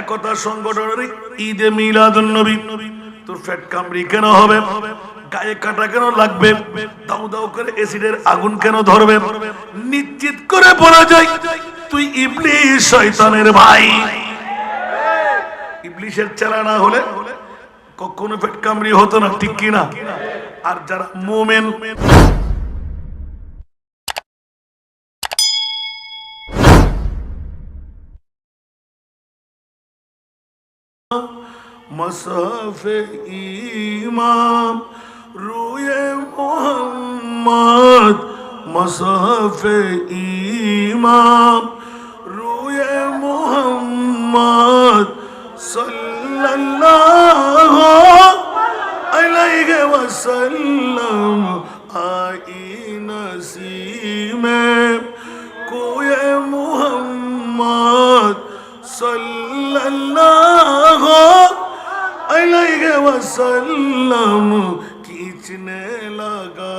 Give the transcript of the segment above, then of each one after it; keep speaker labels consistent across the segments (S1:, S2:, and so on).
S1: একতা সংগঠনের ঈদে মিলাদুন নবী। তোর ফ্যাট কামড়ি কেন হবে? গায়ে কাটা কেন লাগবে? দাউ দাউ করে এসিডের আগুন কেন ধরবে? নিশ্চিত করে বলা যায়, তুই ইবলিশ শয়তানের ভাই। ইবলিশের চেলা না হলে কখনো পেট কামড়ি হতো না, ঠিক কিনা? আর যারা মোমেন মসফ ইমাম রুয়ে মোহাম্মদ মসফ ইমাম রুয়ে মোহাম্মদ সাল্লাল্লাহু আলাইহি ওয়াসাল্লাম। वसल्लम खींचने लगा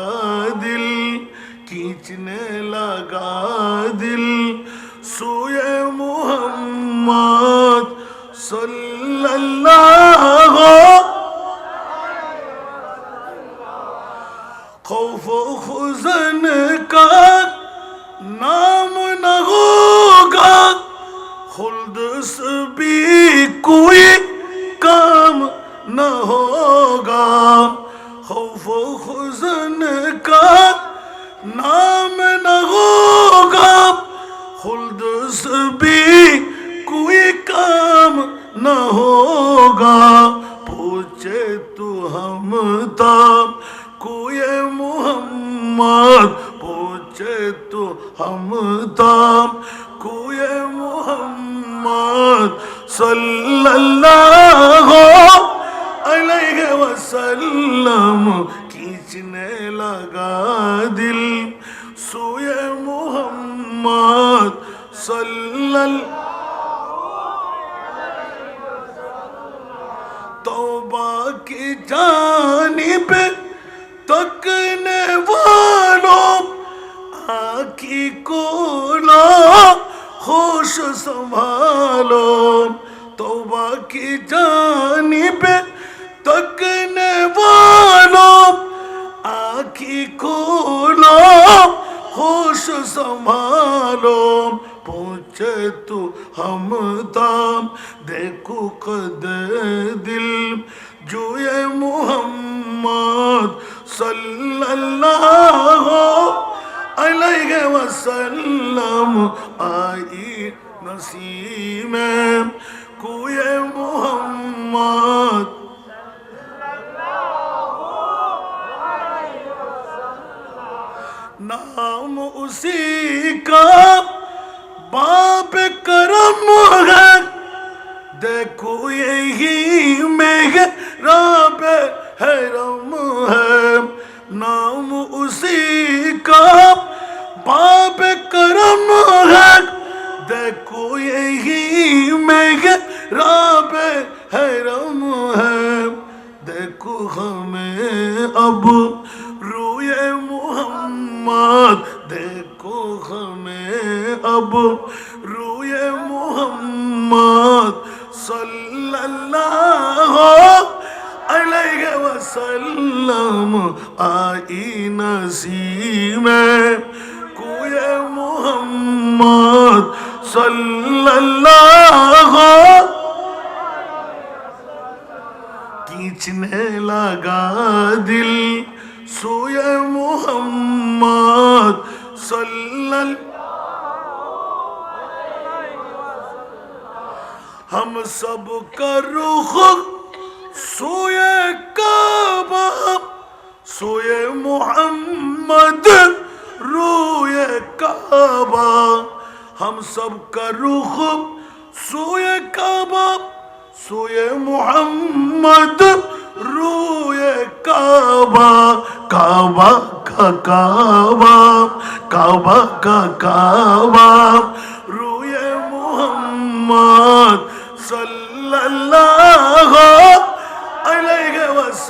S1: दिल खींचने लगा दिल सोए मोहम्मद सल्लल्लाहु खौफ खुजन का नाम न होगा खुल्द से भी कोई सल्लल्लाहु अलैहि वसल्लम खींचने लगा दिल। सोए मोहम्मद सल्लल्लाहु तौबा की जानिब तकने वालों, आखी को लो होश संभालो। तौबा की जानिब तकने वालों आखी खोलो होश संभालो पहुँचे तू हम ताम देखो कद दिल जो ये मोहम्मद सल्लल्लाहु अलैहि वसल्लम आई नसीम 不言不。وسلم آئی نسیم کوئے محمد صلی اللہ کھینچنے لگا دل سوئے محمد صلی اللہ ہم سب کا رخ সোয়ে কাবা সোয়ে মোহাম্মদ রোয়ে কাবা ہم سب کا روخ سوئے کعبہ سوئے محمد روئے کعبہ کعبہ کا کعبہ کعبہ کا کعبہ روئے محمد صلی اللہ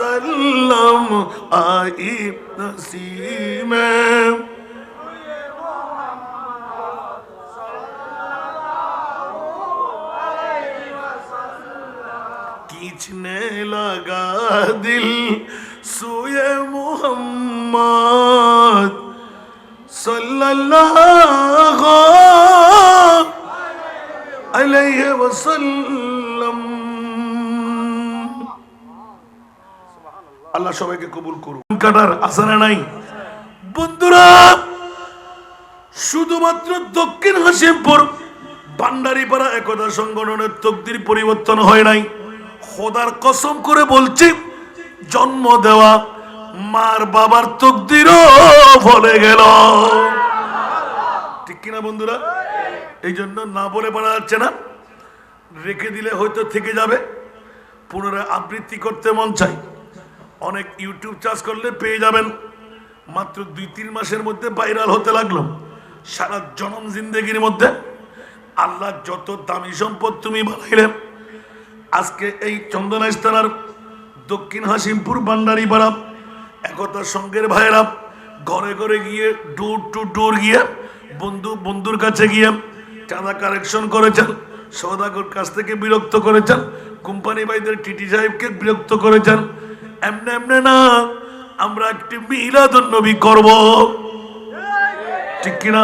S1: وسلم آئب نسیم کھینچنے لگا دل سوئے محمد صلی اللہ علیہ وسلم আল্লাহ সবাইকে কবুল করুন কাটার আসানা নাই। বন্ধুরা, শুধুমাত্র দক্ষিণ হাসিমপুর, ভান্ডারিপাড়া একতা সংগঠনের তকদির পরিবর্তন হয় নাই। খোদার কসম করে বলছি, জন্ম দেওয়া মার বাবার তকদিরও ফলে গেল। ঠিক কিনা বন্ধুরা? এই জন্য না বলে পারা যাচ্ছে না। রেখে দিলে হয়তো থেকে যাবে। পুনরায় আবৃত্তি করতে মন চাই অনেক ইউটিউব চাষ করলে পেয়ে যাবেন। মাত্র দুই, তিন মাসের মধ্যে ভাইরাল হতে লাগল। সারা জনম জিন্দেগির মধ্যে। আল্লাহ যত দামি সম্পদ তুমি বানাইলে। আজকে এই চন্দনা স্থানার দক্ষিণ হাসিমপুর বান্ডারি পাড়া একতা সঙ্গের ভাইরা ঘরে ঘরে গিয়ে ডোর টু ডোর গিয়ে, বন্ধু বন্ধুর কাছে গিয়ে চাঁদা কালেকশন করেছেন সৌদাগর কাছ থেকে বিরক্ত করেছেন, কোম্পানি ভাইদের টিটি সাহেবকে বিরক্ত করেছেন এমনি এমনে না আমরা একটি মিলাদুন নবী করব। ঠিক কিনা?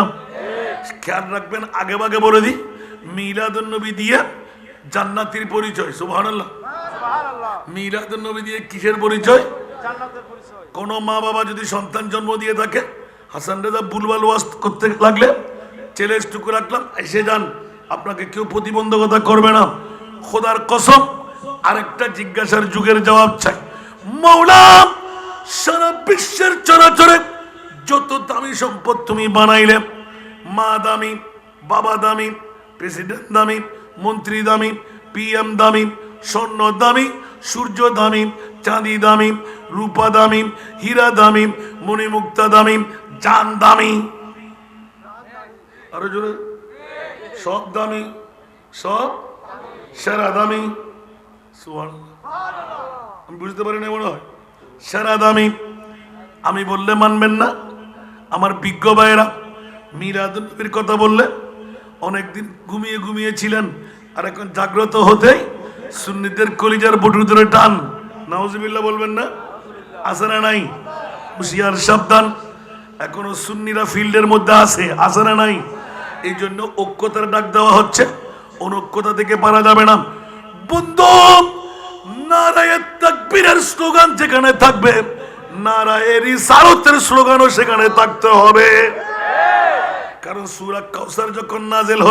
S1: খেয়াল রাখবেন আগে ভাগে বলে দিই মিলাদুন নবী দিয়ে জান্নাতির পরিচয় সুবহানাল্লাহ। মিলাদুন নবী দিয়ে কিসের পরিচয়? কোন মা বাবা যদি সন্তান জন্ম দিয়ে থাকে হাসান রেজা বুলবাল ওয়াজ করতে লাগলে ছেলে টুকু রাখলাম এসে যান। আপনাকে কেউ প্রতিবন্ধকতা করবে না। খোদার কসম আরেকটা জিজ্ঞাসার যুগের জবাব চাই। মৌলা, সারা বিশ্বের চরাচরে যত দামি সম্পদ তুমি বানাইলে, মা দামি, বাবা দামি, প্রেসিডেন্ট দামি, মন্ত্রী দামি পিএম দামি, স্বর্ণ দামি, সূর্য দামি, চাঁদি দামি, রূপা দামি, হীরা দামি, মণিমুক্তা দামি, জান দামি। আরও জোরে। সব দামি, সব সেরা দামি। সুবহানাল্লাহ। বুঝতে পারি না মনে হয়? দামি। আমি বললে মানবেন না। আমার বিজ্ঞ ভাইয়েরা মিরাদুল নবীর কথা বললে অনেকদিন ঘুমিয়ে ঘুমিয়ে ছিলেন আর এখন জাগ্রত হতেই সুন্নিদের কলিজার বটুর ধরে টান। নাউজুবিল্লাহ বলবেন না? আছে না নাই? হুশিয়ার, সাবধান। এখনও সুন্নিরা ফিল্ডের মধ্যে আছে আছে না নাই? এই জন্য ঐক্যতার ডাক দেওয়া হচ্ছে। অনৈক্যতা থেকে পারা যাবে না। বন্ধু! নারায়ের স্লোগান যেখানে থাকবে স্লোগানও সেখানে থাকতে হবে। কারণ সুরা যখন নাজেল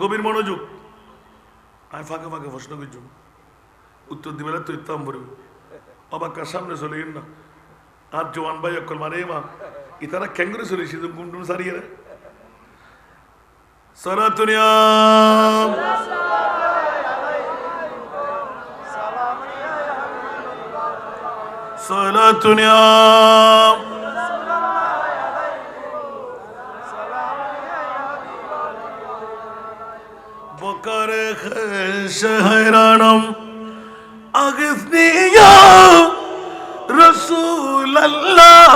S1: গভীর মনোযোগ। আমি ফাঁকে ফাঁকে প্রশ্ন করছি, উত্তর দিবে না তো ইত্তাম পড়বে। অবাক্কার সামনে চলে গেল না। আর জওয়ান ভাই অকল মানে মা, ইতারা ক্যাঙ্গুরে চলে এসেছে সারিয়ে রে সরাতুনিয়া সলাতুনিয়া বকার শহরানম আগসনি ইয়া রসুলাল্লাহ।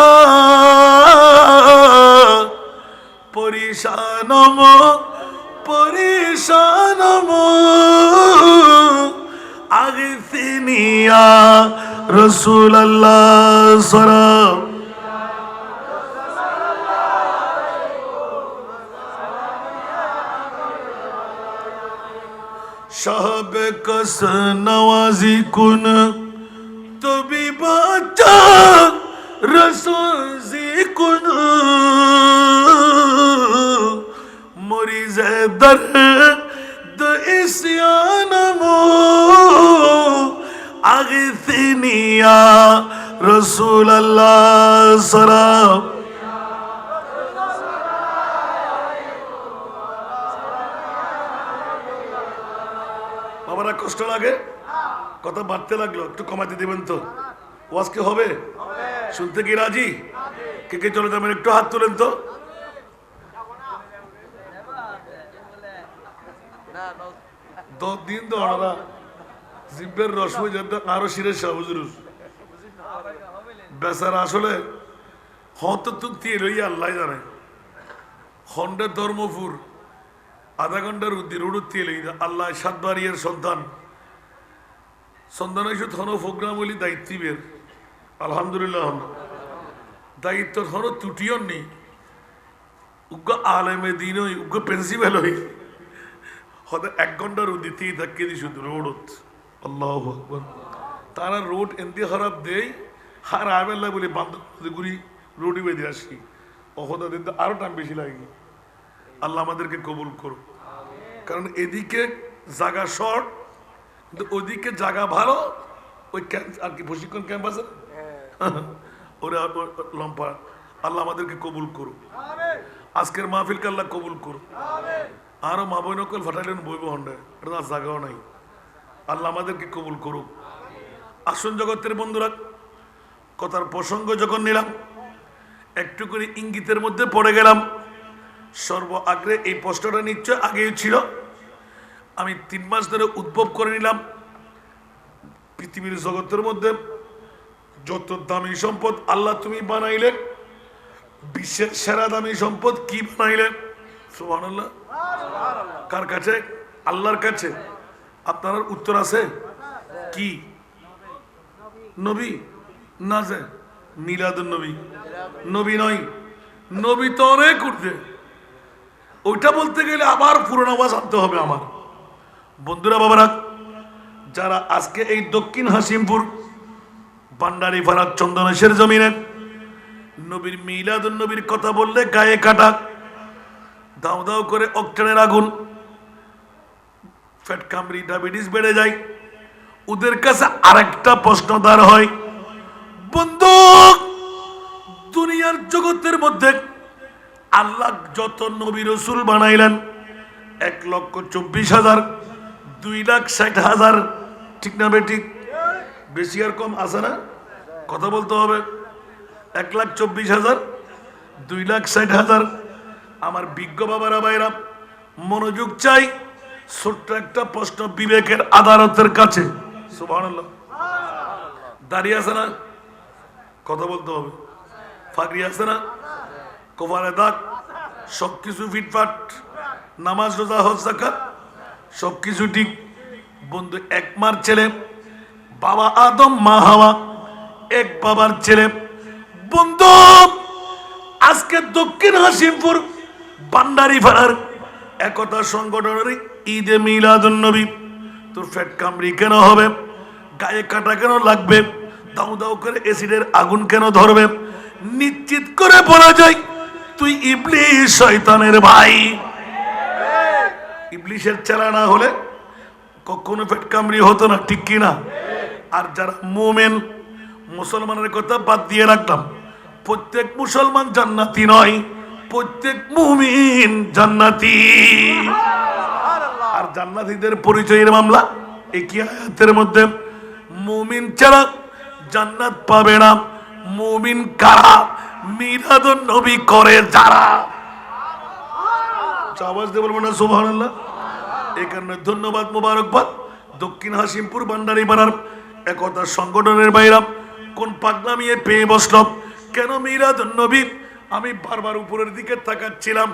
S1: পরিশানম পরিশানম আগসিনিয়া রসুলাল্লাহ সরাম সাহেব কস নওয়াজি কুন তবি বাচ্চা রসি কুন মরিজ দর দ ইসয়ানমো আগথিনিয়া সালাম। বাবারা, কষ্ট লাগে? কথা বাড়তে লাগল, একটু কমাতে দেবেন তো। ওয়াজ কি হবে? শুনতে কি রাজি? কে কে চলে যাবেন, একটু হাত তুলেন তো। দশ দিন তো জিব্বের রসময় যাতে আরও শিরের সাবুজুর বেচার আসলে হত তো দিয়ে লই আল্লাহ জানে। খন্ডের ধর্মপুর, আধা ঘণ্টার উদ্দিন উড়ুত দিয়ে লই আল্লাহ সাতবারিয়ার সন্তান। সন্ধান এসে থন প্রোগ্রাম হলি দায়িত্বীবের আলহামদুলিল্লাহ দায়িত্ব থন ত্রুটিও নেই উগ্র আলেমে দিন উগ্র প্রিন্সিপাল হই। হয়তো এক ঘণ্টা রোদ দিতেই থাকি দি শুধু রোড আল্লাহ আকবর। তারা রোড এমনি খারাপ দেয় হার আবেলা বলে বান্ধবী রোডই বেঁধে আসি। অহদা দিন আরও টাইম বেশি লাগে। আল্লাহ আমাদেরকে কবুল করুক। কারণ এদিকে জায়গা শর্ট কিন্তু ওদিকে জায়গা ভালো ওই আর কি প্রশিক্ষণ ক্যাম্প আছে ওরা লম্পা। আল্লাহ আমাদেরকে কবুল করুক। আজকের মাহফিলকে আল্লাহ কবুল করুক। আরও মা বই নকল ফাটাইলেন বইব হন্ডে এটা তো জায়গাও নাই। আল্লাহ আমাদেরকে কবুল করুক। আসন জগতের বন্ধুরা, কথার প্রসঙ্গ যখন নিলাম, একটু করে ইঙ্গিতের মধ্যে পড়ে গেলাম। সর্ব আগ্রে এই প্রশ্নটা নিশ্চয় আগেই ছিল। আমি তিন মাস ধরে উদ্ভব করে নিলাম পৃথিবীর জগতের মধ্যে। যত দামি সম্পদ আল্লাহ তুমি বানাইলে, বিশ্বের সেরা দামি সম্পদ কি বানাইলেন সুবহানাল্লাহ। কার কাছে? আল্লাহর কাছে। আপনার উত্তর আছে? কি? নবী? না যে, মিলাদুন নবী। নবী নয়। নবী তো অনেক উঠবে। ওইটা বলতে গেলে আবার পুরোনো আওয়াজ আনতে হবে আমার। বন্ধুরা, বাবারা, যারা আজকে এই দক্ষিণ হাসিমপুর, বান্ডারি ফারাত চন্দনেশের জমিনে নবীর মিলাদুন নবীর কথা বললে গায়ে কাটা, দাও দাও করে অক্টেনের আগুন ফ্যাট কামড়ি ডায়াবেটিস বেড়ে যায়। ওদের কাছে আরেকটা প্রশ্ন দাঁড় হয়, বন্ধু, দুনিয়ার জগতের মধ্যে আল্লাহ যত নবী রসুল বানাইলেন, এক লক্ষ চব্বিশ হাজার, দুই লাখ ষাট হাজার, ঠিক না বেঠিক বেশি আর কম আছে না? কথা বলতে হবে। এক লাখ চব্বিশ হাজার, দুই লাখ ষাট হাজার, আমার বিজ্ঞ বাবারা বাইরা মনোযোগ চাই। ছোট্ট একটা প্রশ্ন বিবেকের আদালতের কাছে। দাঁড়িয়ে আছে না? কথা বলতে হবে। ফাঁকরি আছে না? কপালে দাগ সব কিছু ফিটফাট। নামাজ, রোজা, হজ জাকাত সব কিছু ঠিক। বন্ধু একমার ছেলে, বাবা আদম, মা হাওয়া, এক বাবার ছেলে। বন্ধু, আজকে দক্ষিণ হাসিমপুর বান্ডারি ফাড়ার একতা সংগঠনের ঈদে মিলাদুন নবী। তোর ফ্যাট কামড়ি কেন হবে? গায়ে কাটা কেন লাগবে? দাউ দাউ করে এসিডের আগুন কেন ধরবে? নিশ্চিত করে বলা যায়, তুই ইবলিশ শয়তানের ভাই। ইবলিশের চেলা না হলে কখনো পেট কামড়ি হতো না, ঠিক কিনা আর যারা মোমেন, মুসলমানের কথা বাদ দিয়ে রাখলাম, প্রত্যেক মুসলমান জান্নাতি নয়, প্রত্যেক মুমিন জান্নাতি। আর জান্নাতীদের পরিচয়ের মামলা একই আয়াতের মধ্যে মুমিন ছাড়া জান্নাত পাবে না। মুমিন কারা? মিরাদুন নবী করে যারা? আওয়াজ দিয়ে বলব না সুবহানাল্লাহ। এই কারণে ধন্যবাদ মোবারকবাদ। দক্ষিণ হাসিমপুর ভান্ডারি পাড়ার একতা সংগঠনের বাইরা কোন পাগলামিয়ে পেয়ে বসলাম কেন মিরাদ নবী আমি বারবার উপরের দিকে তাকাচ্ছিলাম।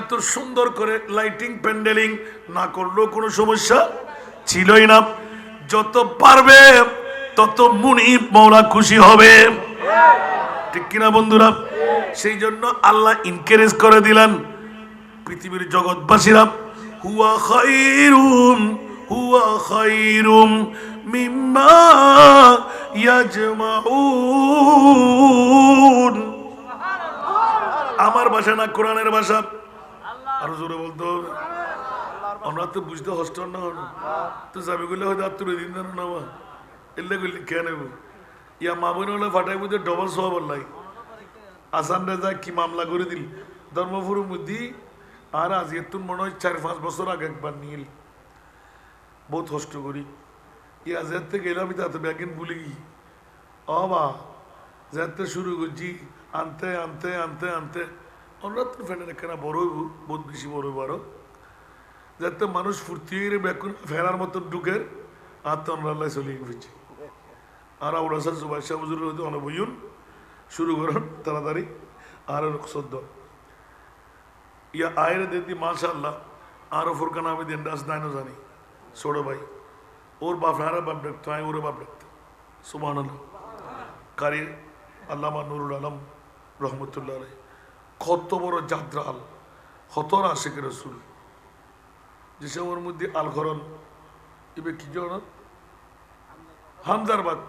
S1: এত সুন্দর করে লাইটিং প্যান্ডেলিং না করলেও কোনো সমস্যা ছিলই না। যত পারবে, তত মুনিব মৌলা খুশি হবে। ঠিক কিনা বন্ধুরা? সেই জন্য আল্লাহ ইনকারেজ করে দিলেন পৃথিবীর জগৎবাসীরা, হুয়া খাইরুম হুয়া খাইরুম মিম্মা ইয়াজমাউন। আমার ভাষা না কোরআনের ভাষা? আরও জোরে বলতে। হবে আমরা তো বুঝতে হস্ট না হন তো যাবি করলে হয়তো আর তুলে দিন জানো না মা। এলে করলে কে নেব। ইয়া মামুন হলে ফাটাই বুঝে ডবল সহ বললাই আসান রেজা কি মামলা করে দিল? ধর্মপুরের মধ্যে আর আজ এতুন মনে হয় চার পাঁচ বছর আগে একবার নিয়ে এলি। বহুত কষ্ট করি। ইয়া যেতে গেলে আমি তাতে ব্যাগিন ভুলে গি অ বা যেতে শুরু করছি। আনতে আনতে আনতে আনতে। তো ফ্যানের একখানা বড় বহুত বেশি বড়। আরও যাতে মানুষ ফুর্তি ব্যাকুন ফেরার মতন ঢুকের আর তো আমরা আল্লাহ চলে আর আমরা স্যার সুভাষ শাহ হুজুর হইতে শুরু করুন তাড়াতাড়ি। আর সদ্য। ইয়া আয়ের দিদি মাশাল্লাহ আরও ফুরকান আমি দিন ডাস দাইনো জানি। ছোট ভাই। ওর বাপ হারা বাপ ডাকতো আমি ওরে বাপ ডাকতাম সুমান কারি আল্লামা নুরুল আলম। রহমতুল্লাহ আলাই কত বড় যাত্রাল হতর আশেখ রসুল। যেসবের মধ্যে আলঘরন, এবার কি জন হামদার বাদ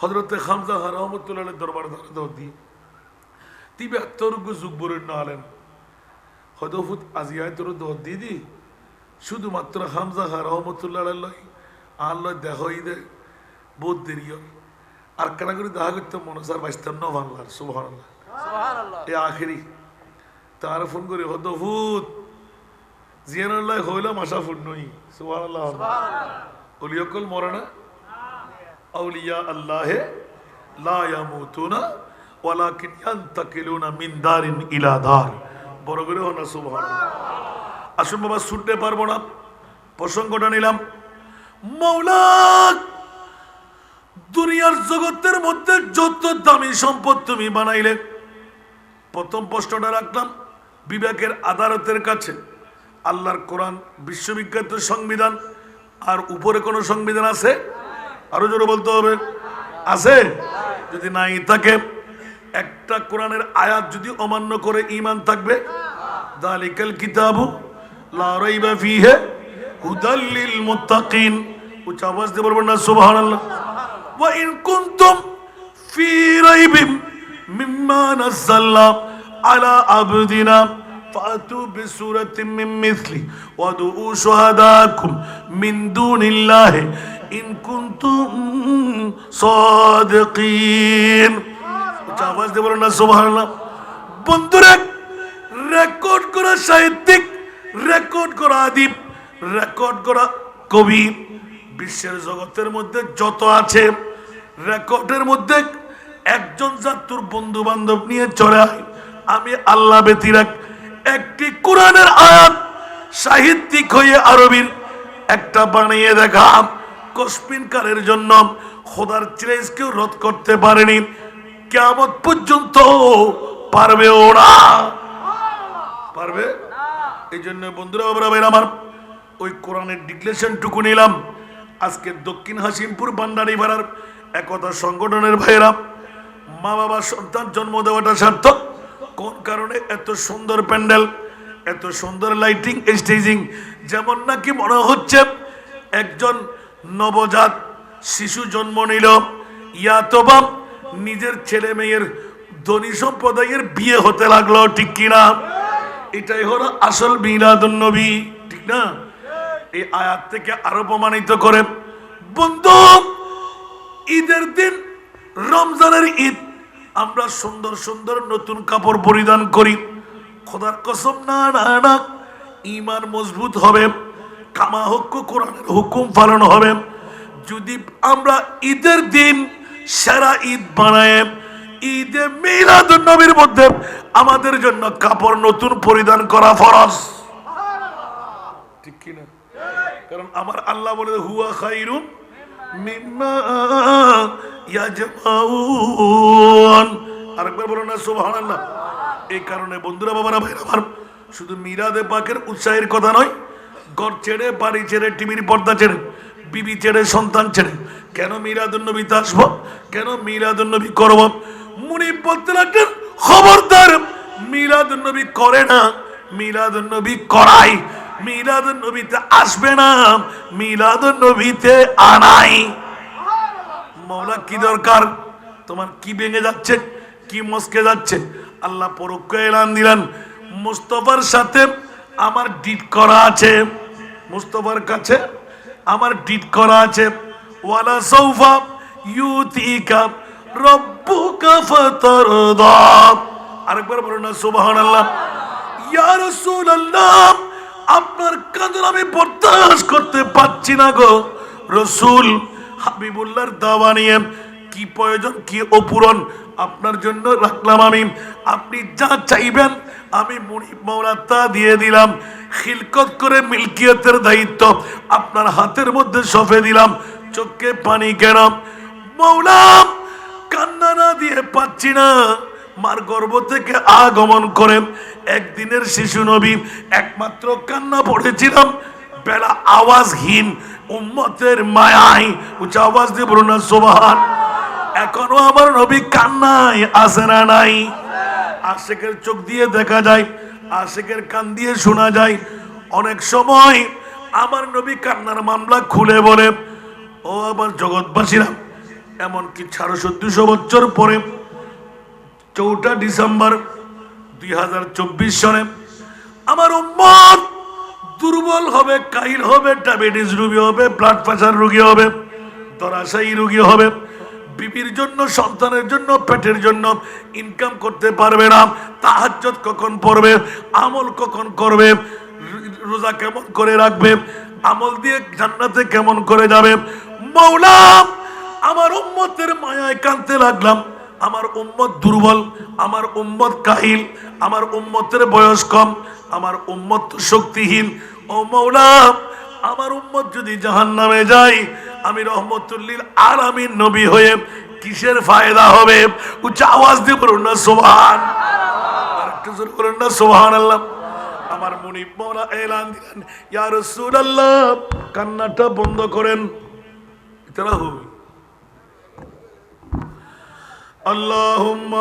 S1: হজরতে হামজা রহমতুল্লাহ দরবার দিয়ে। তিবে আত্মরোগ্য যুগবরের না আলেন। হদফুত আজিয়ায় তোর দর দিয়ে দি। শুধুমাত্র হামজা রহমতুল্লাহ আল্লাহ আল্লাহ দেহ দে বহুত দেরি আর কেনা করে দেখা করতে মনে স্যার বাইস্তাম ন বাংলার সুভান এ আখেরি। তার ফোন করে হদফুত জিয়ান আল্লাহ হইলাম আশা ফোন নই। সুভান আল্লাহ। অলিয়কল মরে না আউলিয়া আল্লাহে লা ইয়ামুতুনা ওয়ালাকিন ইয়ান্তাকিলুনা মিন দারিন ইলা দার। বড় করে হনা সুবহানাল্লাহ। আসুন বাবা শুনতে পারব না। প্রসঙ্গটা নিলাম। মৌলা দুনিয়ার জগতের মধ্যে যত দামি সম্পদ তুমি বানাইলে প্রথম প্রশ্নটা রাখলাম, বিবেকের আদালতের কাছে। আল্লাহর কোরআন বিশ্ববিখ্যাত সংবিধান, আর উপরে কোনো সংবিধান আছে? আরও জোরে বলতে হবে। আছে? যদি নাই থাকে, একটা কোরআনের আয়াত যদি অমান্য করে ইমান থাকবে, দালিকাল কিতাবু উচ্চ আওয়াজ দিয়ে বলবেন না, সুবহানাল্লাহ। ওয়া ফি রাইবিন মিম্মা নাযালনা আলা আবদিনা فأتوا بسورة من مثله وادعوا شهداءكم من دون الله إن كنتم صادقين উচ্চ আওয়াজ দিয়ে বলুন না সুবহানাল্লাহ বন্ধুরা রেকর্ড করা সাহিত্যিক রেকর্ড করা আদিব রেকর্ড করা কবি বিশ্বের জগতের মধ্যে যত আছে রেকর্ডের মধ্যে একজন জাতুর বন্ধু বান্ধব নিয়ে চলে আমি আল্লাহ ব্যতিরাক একটি কোরআনের আয়াত সাহিত্যিক হয়ে আরবির একটা বানিয়ে দেখা কসপিন কারের জন্য খোদার কেউ রদ করতে পারেনি। কেমন পর্যন্ত পারবে ওরা। পারবে? এই জন্য বন্ধুরা বাবারা ভাইরা আমার ওই কোরআনের ডিক্লেশন টুকু নিলাম। আজকে দক্ষিণ হাসিমপুর বান্ডারি ভাড়ার একতা সংগঠনের ভাইরা মা বাবা সন্তান জন্ম দেওয়াটা সার্থক। কোন কারণে? এত সুন্দর প্যান্ডেল, এত সুন্দর লাইটিং, স্টেজিং। যেমন নাকি মনে হচ্ছে একজন নবজাত শিশু জন্ম নিল। ইয়াতবা নিজের ছেলে মেয়ের ধনী সম্প্রদায়ের বিয়ে হতে লাগল, ঠিক কিনা? এটাই হলো আসল মিলাদুন নবী, ঠিক না? এই আয়াত থেকে আরও প্রমাণিত করে, বন্ধু, ঈদের দিন রমজানের ঈদ আমরা সুন্দর সুন্দর নতুন কাপড় পরিধান করি। খোদার কসম, না না না ইমান মজবুত হবে, কামা হক্ক, কোরআনের হুকুম পালন হবে। যদি আমরা ঈদের দিন সেরা ঈদ বানায় ঈদে মিলাদুন নবীর মধ্যে আমাদের জন্য কাপড় নতুন পরিধান করা ফরজ। ঠিক কিনা? কারণ আমার আল্লাহ বলে, হুয়া খাইরুম মিম্মা ইয়াজমাউন। আরেকবার এই কারণে বন্ধুরা, বাবারা শুধু পাকের উৎসাহের কথা নয় ছেড়ে পর্দা ছেড়ে, বিবি সন্তান ছেড়ে, কেন আসব? কেন মিরাদুন করব? মুনি লাগলেন, খবরদার, মিলাদুন করে না, মিলাদুন নবী করাই মিলাদুন নবীতে আসবে না মিলাদুন নবীতে আনাই। মৌলা কি দরকার? তোমার কি ভেঙে যাচ্ছে? কি মস্কে যাচ্ছে? আল্লাহ পরোক্ষ এলান দিলেন। মুস্তফার সাথে আমার ডিট করা আছে। মুস্তফার কাছে আমার ডিট করা আছে। ওয়ালা সৌফা ইউতিকা রব্বুকা ফাতারদা। আরেকবার বলুন না, সুবহানাল্লাহ। ইয়া রাসূলুল্লাহ। আপনার কাঁদন আমি বরদাস্ত করতে পারছি না গো। রসুল হাবিবুল্লাহর দাওয়া নিয়ে কি প্রয়োজন, কি অপূরণ আপনার জন্য রাখলাম আমি। আপনি যা চাইবেন আমি মৌলা তা দিয়ে দিলাম। খিলকত করে মিল্কিয়তের দায়িত্ব আপনার হাতের মধ্যে সফে দিলাম। চোখে পানি কেন? মৌলাম কান্না না দিয়ে পাচ্ছি না। মার গর্ভ থেকে আগমন করে একদিনের শিশু নবী, একমাত্র কান্না পড়েছিলাম। বেলা আওয়াজহীন, উম্মতের মায়াই উঁচা আওয়াজ দিয়ে বলুন না, সোবাহান। এখনও আমার নবী কান্নায় আসে না নাই? আশেকের চোখ দিয়ে দেখা যায়, আশেকের কান দিয়ে শোনা যায়। অনেক সময় আমার নবী কান্নার মামলা খুলে বলে, ও আমার জগৎবাসীরা, এমনকি ছাড়শো দুশো বছর পরে চৌঠা ডিসেম্বর দুই হাজার চব্বিশ সনে আমার উম্মত দুর্বল হবে, কাহিল হবে, ডায়াবেটিস রুগী হবে, ব্লাড প্রেশার রোগী হবে, ধরাশায়ী রুগী হবে, বিবির জন্য, সন্তানের জন্য, পেটের জন্য ইনকাম করতে পারবে না তাহাজ্জত কখন পড়বে, আমল কখন করবে, রোজা কেমন করে রাখবে, আমল দিয়ে জান্নাতে কেমন করে যাবে, মৌলাম, আমার উম্মতের মায়ায় কানতে লাগলাম। আমার উম্মত দুর্বল, আমার উম্মত কাহিল, আমার উম্মতের বয়স কম, আমার উম্মত শক্তিহীন। ও মৌলা, আমার উম্মত যদি জাহান নামে যায়, আমি রহমতুল্লিল আর আমি নবী হয়ে কিসের ফায়দা হবে? উচ্চ আওয়াজ দিয়ে বলুন না সোহান আরেকটু জোরে বলুন না সোহান আল্লাহ আমার মুনিব মৌলা এলান দিলেন, ইয়া রাসূলুল্লাহ, কান্নাটা বন্ধ করেন। ইতরা হবে اللهم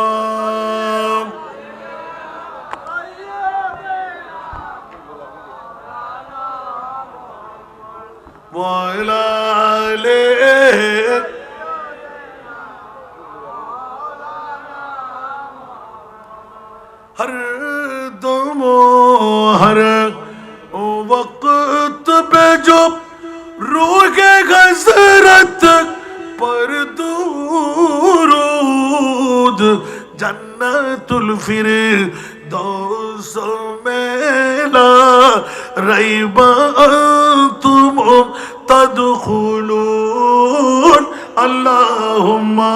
S1: وعلى عليه ہر دم ہر وقت پہ جو روح کے غزرت پر دور মৌজুদ জান্নাতুল ফিরে দোষ মেলা রাইবা তুম তদখুলুন আল্লাহুম্মা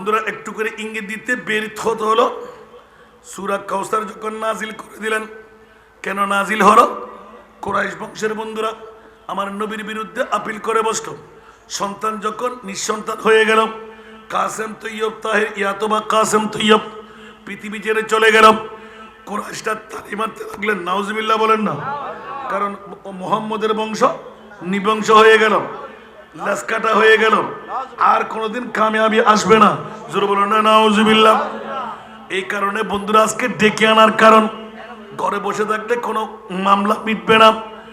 S1: বন্ধুরা, একটু করে ইঙ্গিত দিতে ব্যর্থ হলো। সুরা কাউসার যখন নাজিল করে দিলেন, কেন নাজিল হলো? কোরাইশ বংশের বন্ধুরা, আমার নবীর বিরুদ্ধে আপিল করে বসল। সন্তান যখন নিঃসন্তান হয়ে গেল, কাসেম তৈয়ব, তাহের ইয়াতবা কাসেম তৈয়ব পৃথিবী ছেড়ে চলে গেলাম কোরাইশটা তালি মারতে লাগলেন, নাউজবিল্লাহ বলেন না। কারণ মোহাম্মদের বংশ নিবংশ হয়ে গেল। লাসকাটা হয়ে গেল। আর কোনোদিন কামিয়াবি আসবে না। জোর বলো না এই কারণে বন্ধুরা, আজকে ডেকে আনার কারণ, ঘরে বসে থাকলে কোনো মামলা মিটবে না।